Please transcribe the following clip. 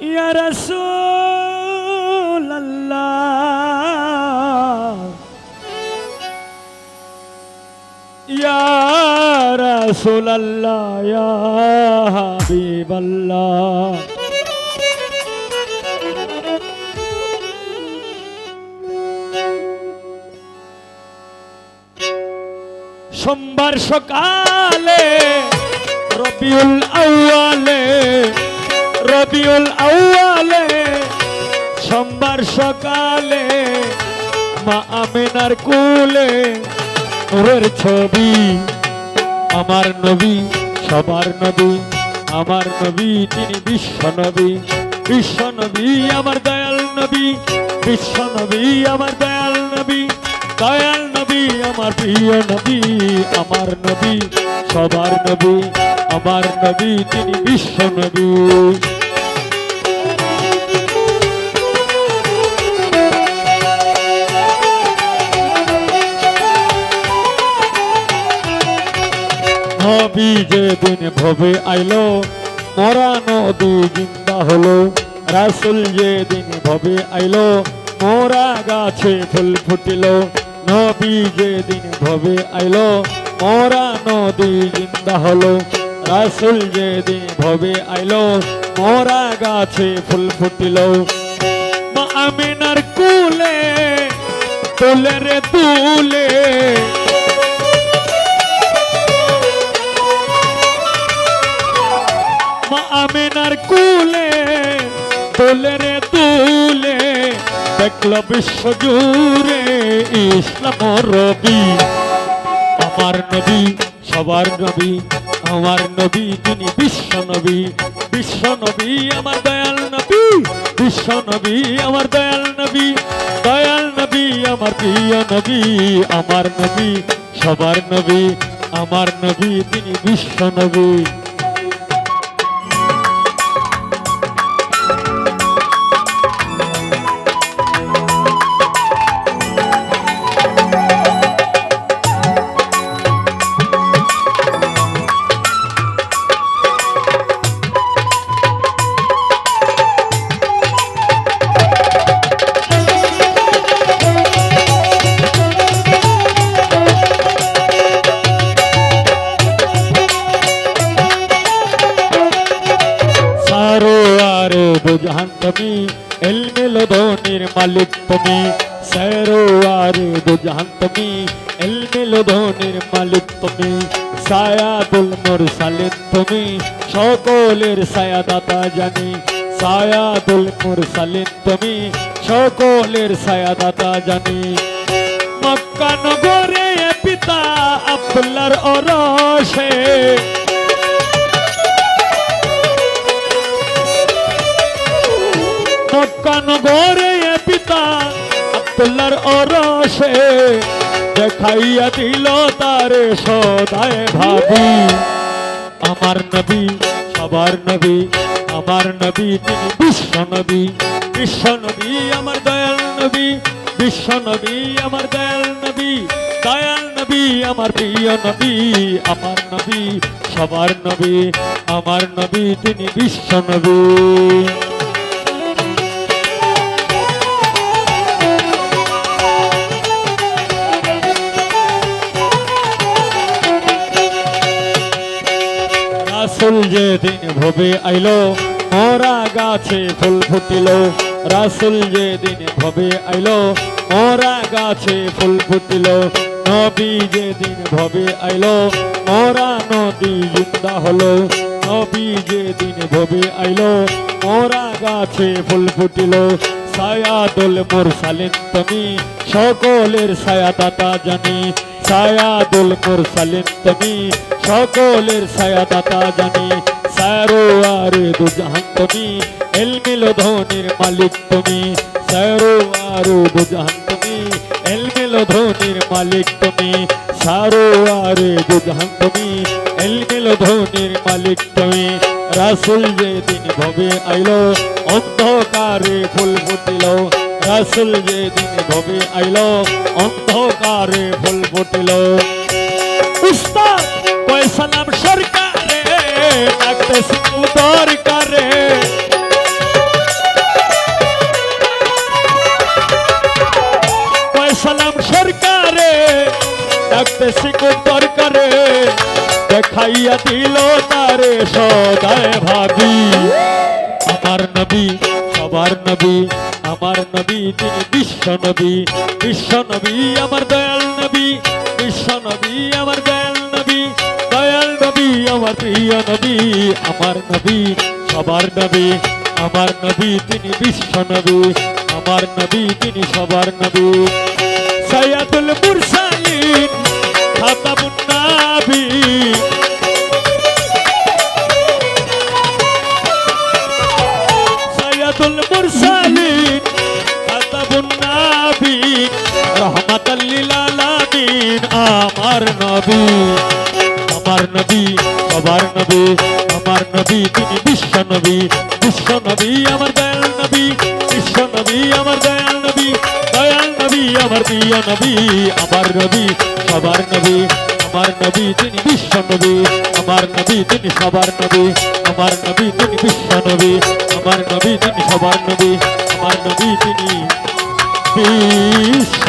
ইয়া রাসূলাল্লাহ। ইয়া রাসূলাল্লাহ ইয়া হাবিবাল্লাহ। সোমবার সকালে রবিউল আউয়ালে রবিউল আউয়ালে, সোমবার সকালে মা আমিনার কুলে নূরের ছবি। আমার নবী, সবার নবী, আমার নবী, তিনি বিশ্ব নবী। বিশ্ব নবী, আমার দয়াল নবী। বিশ্ব নবী, আমার দয়াল নবী। দয়াল নবী, আমার প্রিয় নবী। আমার নবী, সবার নবী। আমার নবী, তিনি বিশ্ব নবী। নবী যেদিন ভবে আইলো মরা নদী জিন্দা হলো। রাসুল যেদিন ভবে আইলো, মোরা গাছে ফুল ফুটিল। নবী যেদিন ভবে আইলো মোরা নদী জিন্দা হলো। রাসুল যেদিন ভবে আইলো, মোরা গাছে ফুল ফুটিল। আমিনার কুলে তুলে রে তুলে আমিনার কুলে তুলে রে তুলে দেখল বিশ্ব জুড়ে ইসলাম রবি। আমার নবী, সবার নবী, আমার নবী তিনি বিশ্ব নবী বিশ্ব নবী আমার দয়াল নবী, বিশ্ব নবী আমার দয়াল নবী দয়াল নবী আমার প্রিয় নবী, আমার নবী, সবার নবী, আমার নবী তিনি বিশ্ব নবী। মালিক তুমি সারো আর বুঝান তুমি ধনির মালিক সায়াদুল মুরসালিন তুমি, সকলের সায়াদাতা জানি, সায়াদুল মুরসালিন তুমি, সকলের সায়াদাতা জানি। মক্কা নগরে পিতা আব্দুল্লাহর অরসে মক্কানগরে এ পিতা আব্দুল্লাহর অরসে দেখাইয়া দিল তারে সদায় ভাবি। আমার নবী, সবার নবী, আমার নবী তিনি বিশ্ব নবী। বিশ্ব নবী, আমার দয়াল নবী। বিশ্ব নবী, আমার দয়াল নবী। দয়াল নবী, আমার প্রিয় নবী। আমার নবী, সবার নবী। আমার নবী তিনি বিশ্ব নবী। যেদিন ভবে আইলো, মোরা গাছে ফুল ফুটিল। রাসুল যেদিন ভবে আইলো, মোরা গাছে ফুল ফুটিল। নবী যেদিন ভবে আইলো, মোরা নদী জিন্দা হলো। নবী যেদিন ভবে আইলো, মোরা গাছে ফুল ফুটিল। সায়াদুল মুরসালিন তুমি সকলের ছায়া দাতা জানি। সায়াদুল মুরসালিন তুমি সকলের ছায়া দাতা জানি। সারো আর দুজাহান তুমি, এলমিল ধনির মালিক তুমি। সারো আর দুজাহান তুমি, এলমিল ধনির মালিক তুমি। সারো আর দুজাহান তুমি, এলমিল ধনির মালিক তুমি। রাসুল যেদিন ভবে আইলো, অন্ধকারে ফুল ফুটিল। রাসুল যেদিন ভবে আইল, অন্ধকারে ভুল ফুটিল। নাম সরকারে ডাকতে সরকারে ডাকতে সিন্ধু দরকারে। দেখাইয়া দিল তারে সদায় ভাবি। আমার নবী, সবার নবী। আমার নবী, তিনি বিশ্ব নবী বিশ্ব নবী আমার দয়াল নবী, বিশ্ব নবী আমার দয়াল নবী দয়াল নবী আমার প্রিয় নবী, আমার নবী, সবার নবী, আমার নবী, তিনি বিশ্ব নবী, আমার নবী, তিনি সবার নবী। সৈয়দুল মুরসালিন নাবিন রহমাতাল লিল আলামিন আমার নবী। আমার নবী সবার নবী, আমার নবী, তিনি বিশ্ব নবী। বিশ্ব নবী, আমার দয়াল নবী। বিশ্ব নবী, আমার দয়াল নবী। দয়াল নবী, আমার প্রিয় নবী। আমার নবী, সবার নবী। আমার নবী, তিনি বিশ্ব নবী। আমার নবী, তিনি সবার নবী। আমার নবী, তিনি বিশ্ব নবী। আমার নবী, তিনি সবার নবী। আমার নবী, তিনি বিশ্ব